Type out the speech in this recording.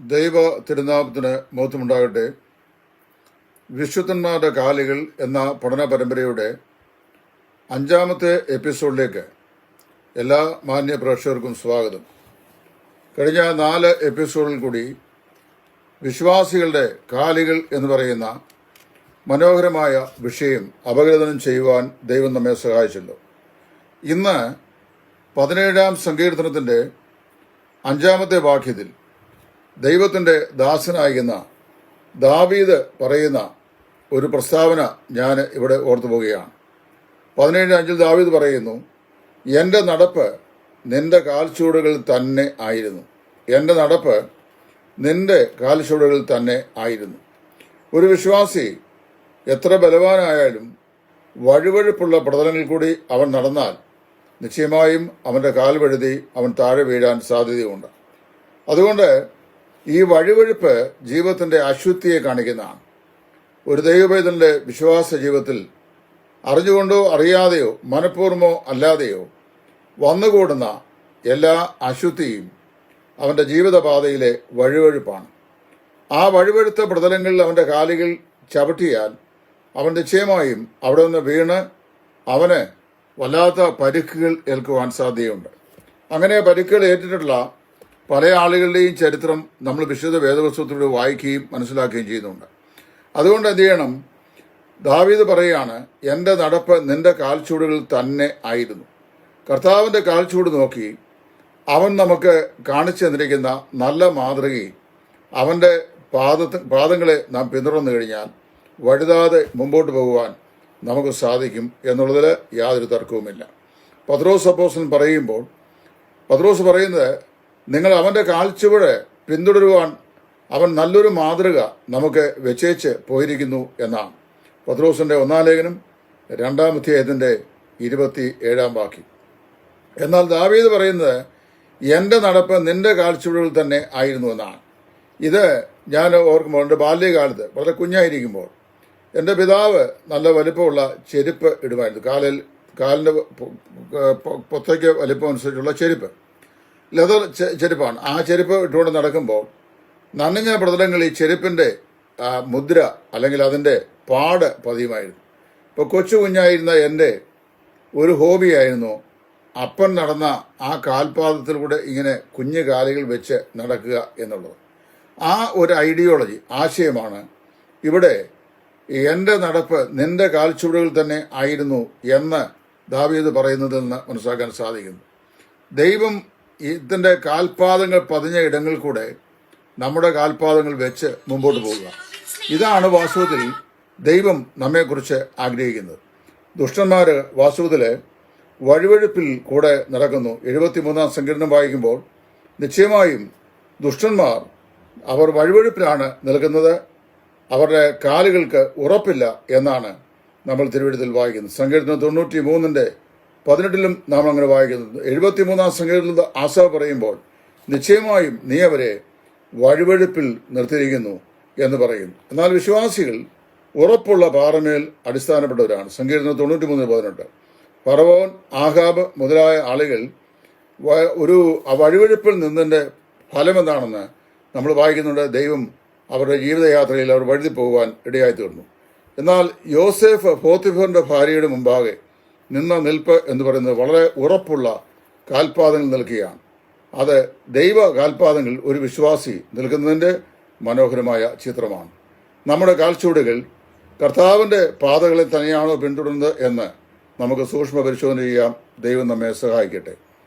ദൈവ തിരുനാമത്തിന് മഹത്വമുണ്ടാകട്ടെ. വിശുദ്ധന്മാരുടെ കാലികൾ എന്ന പഠന പരമ്പരയുടെ അഞ്ചാമത്തെ എപ്പിസോഡിലേക്ക് എല്ലാ മാന്യ പ്രേക്ഷകർക്കും സ്വാഗതം. കഴിഞ്ഞ നാല് എപ്പിസോഡിൽ കൂടി വിശ്വാസികളുടെ കാലികൾ എന്ന് പറയുന്ന മനോഹരമായ വിഷയം അപഗ്രഥനം ചെയ്യുവാൻ ദൈവം നമ്മെ സഹായിച്ചല്ലോ ഇന്ന് പതിനേഴാം സങ്കീർത്തനത്തിന്റെ അഞ്ചാമത്തെ വാക്യത്തിൽ ദൈവത്തിന്റെ ദാസനായിരുന്ന ദാവീദ് പറയുന്ന ഒരു പ്രസ്താവന ഞാൻ ഇവിടെ ഓർത്തു പോവുകയാണ്. പതിനേഴ് അഞ്ചിൽ ദാവീദ് പറയുന്നു എന്റെ നടപ്പ് നിന്റെ കാൽച്ചൂടുകളിൽ തന്നെ ആയിരുന്നു. എന്റെ നടപ്പ് നിന്റെ കാൽച്ചൂടുകളിൽ തന്നെ ആയിരുന്നു. ഒരു വിശ്വാസി എത്ര ബലവാനായാലും വഴുവഴുപ്പുള്ള പ്രതലങ്ങളിൽ കൂടി അവൻ നടന്നാൽ നിശ്ചയമായും അവന്റെ കാൽ വഴുതി അവൻ താഴെ വീഴാൻ സാധ്യതയുണ്ട് അതുകൊണ്ട് ഈ വഴിവഴുപ്പ് ജീവിതത്തിന്റെ അശുദ്ധിയെ കാണിക്കുന്നതാണ്. ഒരു ദൈവവേദന്റെ വിശ്വാസ ജീവിതത്തിൽ അറിഞ്ഞുകൊണ്ടോ അറിയാതെയോ മനഃപൂർവമോ അല്ലാതെയോ വന്നുകൂടുന്ന എല്ലാ അശുദ്ധിയും അവന്റെ ജീവിതപാതയിലെ വഴിവഴുപ്പാണ്. ആ വഴിവഴുത്ത പ്രതലങ്ങളിൽ അവന്റെ കാലുകൾ ചവിട്ടിയാൽ അവൻ നിശ്ചയമായും അവിടെ നിന്ന് വീണ് അവന് വല്ലാത്ത പരുക്കുകൾ ഏൽക്കുവാൻ സാധ്യതയുണ്ട്. അങ്ങനെ പരുക്കുകൾ ഏറ്റിട്ടുള്ള പല ആളുകളുടെയും ചരിത്രം നമ്മൾ വിശുദ്ധ വേദപുസ്തകത്തിലൂടെ വായിക്കുകയും മനസ്സിലാക്കുകയും ചെയ്യുന്നുണ്ട്. അതുകൊണ്ട് എന്ത് ചെയ്യണം? ദാവീദ് പറയുകയാണ് എന്റെ നടപ്പ് നിന്റെ കാൽച്ചൂടുകളിൽ തന്നെ ആയിരുന്നു. കർത്താവിന്റെ കാൽച്ചൂട് നോക്കി അവൻ നമുക്ക് കാണിച്ചു തന്നിരിക്കുന്ന നല്ല മാതൃകയും അവന്റെ പാദ പാദങ്ങളെ നാം പിന്തുടർന്നു കഴിഞ്ഞാൽ വഴുതാതെ മുമ്പോട്ട് പോകുവാൻ നമുക്ക് സാധിക്കും എന്നുള്ളതിൽ യാതൊരു തർക്കവുമില്ല. പത്രോസ് അപ്പോസൻ പറയുമ്പോൾ പത്രോസ് പറയുന്നത് നിങ്ങൾ അവന്റെ കാൽച്ചുവട് പിന്തുടരുവാൻ അവൻ നല്ലൊരു മാതൃക നമുക്ക് വെച്ചേച്ച് പോയിരിക്കുന്നു എന്നാണ് പത്രോസിന്റെ ഒന്നാം ലേഖനം രണ്ടാം അധ്യായത്തിന്റെ ഇരുപത്തി ഏഴാം വാക്യം എന്നാൽ ദാവീദ് പറയുന്നത് എന്റെ നടപ്പ് നിന്റെ കാൽച്ചുവടുകൾ തന്നെ ആയിരുന്നു എന്നാണ് ഇത് ഞാൻ ഓർക്കുമ്പോൾ എന്റെ ബാല്യകാലത്ത് വളരെ കുഞ്ഞായിരിക്കുമ്പോൾ എന്റെ പിതാവ് നല്ല വലിപ്പമുള്ള ചെരുപ്പ് ഇടുമായിരുന്നു കാലിൽ കാലിന്റെ പൊത്തയ്ക്ക് വലിപ്പം അനുസരിച്ചുള്ള ചെരുപ്പ് ലെതർ ചെരുപ്പാണ്. ആ ചെരുപ്പ് ഇട്ടുകൊണ്ട് നടക്കുമ്പോൾ നനഞ്ഞ പ്രതലങ്ങളിൽ ഈ ചെരുപ്പിന്റെ മുദ്ര അല്ലെങ്കിൽ അതിന്റെ പാട് പതിയുമായിരുന്നു. ഇപ്പോൾ കൊച്ചു കുഞ്ഞായിരുന്ന എന്റെ ഒരു ഹോബിയായിരുന്നു അപ്പൻ നടന്ന ആ കാൽപാദത്തിൽ കൂടെ ഇങ്ങനെ കുഞ്ഞു കാലുകൾ വെച്ച് നടക്കുക എന്നുള്ളത്. ആ ഒരു ഐഡിയോളജി ആശയമാണ് ഇവിടെ എന്റെ നടപ്പ് നിന്റെ കാൽച്ചുവടുകൾ തന്നെ ആയിരുന്നു എന്ന് ദാവീദ് നിന്ന് മനസ്സിലാക്കാൻ സാധിക്കുന്നു. ദൈവം ഇതിന്റെ കാൽപാദങ്ങൾ പതിഞ്ഞ ഇടങ്ങളിൽ കൂടെ നമ്മുടെ കാൽപാദങ്ങൾ വെച്ച് മുമ്പോട്ട് പോവുക. ഇതാണ് വാസ്തവത്തിൽ ദൈവം നമ്മെക്കുറിച്ച് ആഗ്രഹിക്കുന്നത്. ദുഷ്ടന്മാര് വാസ്തവത്തിൽ വഴിവഴുപ്പിൽ കൂടെ നടക്കുന്നു. എഴുപത്തിമൂന്നാം സങ്കീർണം വായിക്കുമ്പോൾ നിശ്ചയമായും ദുഷ്ടന്മാർ അവർ വഴിവഴുപ്പിലാണ് നിൽക്കുന്നത്. അവരുടെ കാലുകൾക്ക് ഉറപ്പില്ല എന്നാണ് നമ്മൾ തിരുവഴുത്തിൽ വായിക്കുന്നത്. സങ്കീർത്തനം തൊണ്ണൂറ്റി മൂന്നിന്റെ പതിനെട്ടിലും നാം അങ്ങനെ വായിക്കുന്നത് എഴുപത്തിമൂന്നാം സങ്കീർത്തനത്തിൽ ആശ പറയുമ്പോൾ നിശ്ചയമായും നീ അവരെ വഴുവഴുപ്പിൽ നിർത്തിയിരിക്കുന്നു എന്ന് പറയും. എന്നാൽ വിശ്വാസികൾ ഉറപ്പുള്ള പാറമേൽ അടിസ്ഥാനപ്പെട്ടവരാണ്. സങ്കീർത്തനം തൊണ്ണൂറ്റി മൂന്ന് പതിനെട്ട്. ഫറവോൻ ആഹാബ് മുതലായ ആളുകൾ ഒരു വഴിവെഴുപ്പിൽ നിന്നതിന്റെ ഫലം എന്താണെന്ന് നമ്മൾ വായിക്കുന്നുണ്ട്. ദൈവം അവരുടെ ജീവിതയാത്രയിൽ അവർ വഴുതി പോകുവാൻ ഇടയായി തീർന്നു എന്നാൽ യോസേഫ് ഫോത്തിഫറിന്റെ ഭാര്യയുടെ മുമ്പാകെ നിന്ന നിൽപ്പ് എന്ന് പറയുന്നത് വളരെ ഉറപ്പുള്ള കാൽപാദങ്ങൾ നിൽക്കുകയാണ് അത് ദൈവ കാൽപാദങ്ങൾ ഒരു വിശ്വാസി നിൽക്കുന്നതിന്റെ മനോഹരമായ ചിത്രമാണ്. നമ്മുടെ കാൽച്ചൂടുകൾ കർത്താവിന്റെ പാതകളെ തന്നെയാണോ പിന്തുടരുന്നത് എന്ന് നമുക്ക് സൂക്ഷ്മ പരിശോധന ചെയ്യാം. ദൈവം നമ്മെ സഹായിക്കട്ടെ.